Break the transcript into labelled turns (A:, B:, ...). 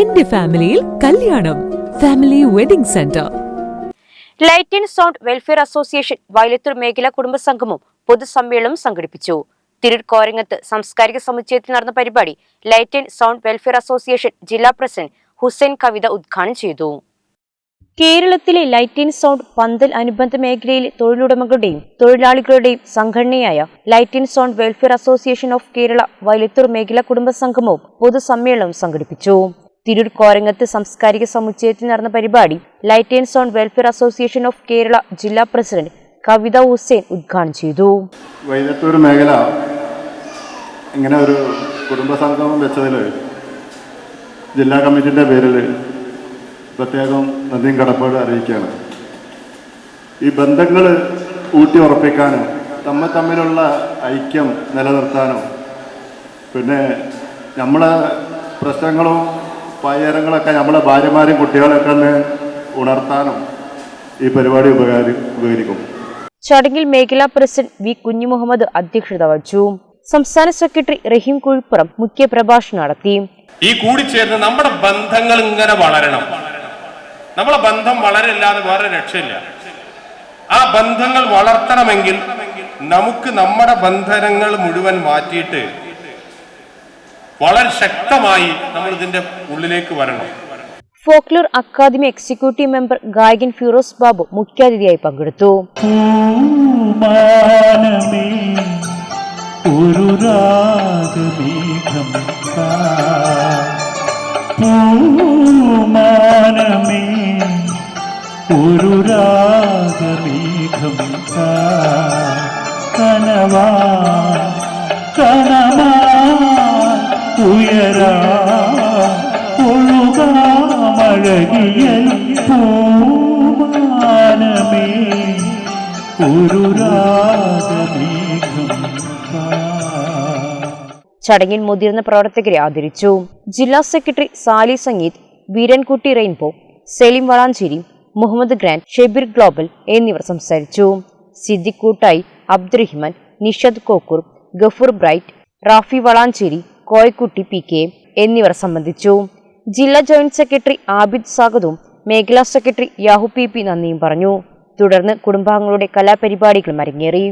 A: എന്റെ ഫാമിലിയിൽ കല്യാണം. Family wedding center.
B: Light and sound welfare association Vayalathur മേഖലാ കുടുംബ സംഗമം പൊതുസമ്മേളനം സംഘടിപ്പിച്ചു. തിരൂർ കോരങ്ങത്ത് സാംസ്കാരിക സമുച്ചയത്തിൽ നടന്ന പരിപാടി light and sound welfare association ജില്ലാ പ്രസിഡന്റ് ഹുസൈൻ കവിത ഉദ്ഘാടനം ചെയ്തു. കേരളത്തിലെ ലൈറ്റ് ആൻഡ് സൗണ്ട് പന്തൽ അനുബന്ധ മേഖലയിലെ തൊഴിലുടമകളുടെയും തൊഴിലാളികളുടെയും സംഘടനയായ light and sound welfare association of Kerala Vayalathur മേഖലാ കുടുംബ പൊതുസമ്മേളനം സംഘടിപ്പിച്ചു. തിരൂർ കോരങ്ങത്ത് സാംസ്കാരിക സമുച്ചയത്തിൽ നടന്ന പരിപാടി light and sound welfare association of Kerala ജില്ലാ പ്രസിഡന്റ് കവിത ഹുസൈൻ ഉദ്ഘാടനം ചെയ്തു.
C: വൈലത്തൂർ മേഖല ഇങ്ങനെ ഒരു കുടുംബ സംഗമം വെച്ചതിൽ ജില്ലാ കമ്മിറ്റിന്റെ പേരിൽ പ്രത്യേകം നന്ദിയും കടപ്പാട് അറിയിക്കുകയാണ്. ഈ ബന്ധങ്ങൾ ഊട്ടി ഉറപ്പിക്കാനും തമ്മിൽ തമ്മിലുള്ള ഐക്യം നിലനിർത്താനും പിന്നെ നമ്മളെ പ്രശ്നങ്ങളും പയരങ്ങളൊക്കെ നമ്മളെ ഭാര്യമാരും കുട്ടികളൊക്കെ ഒന്ന് ഉണർത്താനും ഈ പരിപാടി ഉപകാരി ഉപകരിക്കും.
B: ചടങ്ങിൽ മേഖലാ പ്രസിഡന്റ് വി കുഞ്ഞുമുഹമ്മദ് അധ്യക്ഷത വഹിച്ചു. സംസ്ഥാന സെക്രട്ടറി റഹീം കുഴിപ്പുറം മുഖ്യപ്രഭാഷണം നടത്തി.
D: ഈ കൂടിച്ചേർന്ന് നമ്മുടെ ബന്ധങ്ങൾ ഇങ്ങനെ വളരണം. നമ്മളെ ബന്ധം വളരില്ലാതെ വേറെ രക്ഷയില്ല. ആ ബന്ധങ്ങൾ വളർത്തണമെങ്കിൽ നമുക്ക് നമ്മുടെ ബന്ധനങ്ങൾ മുഴുവൻ മാറ്റിയിട്ട് വളരെ ശക്തമായി നമ്മൾ ഇതിന്റെ ഉള്ളിലേക്ക് വരണം
B: ഫോക്ലോർ അക്കാദമി എക്സിക്യൂട്ടീവ് മെമ്പർ ഗായകൻ ഫിറോസ് ബാബു മുഖ്യാതിഥിയായി പങ്കെടുത്തു
E: ഒരു രാഗമേഘം കാ. പൂമാനമേ ഒരു കാ. കനവാ ഉയരാ പൂമാനമേ. ഒരു.
B: ചടങ്ങിൽ മുതിർന്ന പ്രവർത്തകരെ ആദരിച്ചു. ജില്ലാ secretary Sali Sangeeth Veerankutty Rainbow Selim Valanchery Muhammad Grand Shebir Global എന്നിവർ സംസാരിച്ചു. Siddique Koottayi Abdurahiman Nishad Kokkur Gafoor Bright Rafi Valanchery Koyakutty P K എന്നിവർ സംബന്ധിച്ചു. ജില്ലാ ജോയിന്റ് സെക്രട്ടറി ആബിദ് സാഗതും മേഖലാ സെക്രട്ടറി യാഹു പി പി നന്ദിയും പറഞ്ഞു. തുടർന്ന് കുടുംബാംഗങ്ങളുടെ കലാപരിപാടികളും അരങ്ങേറി.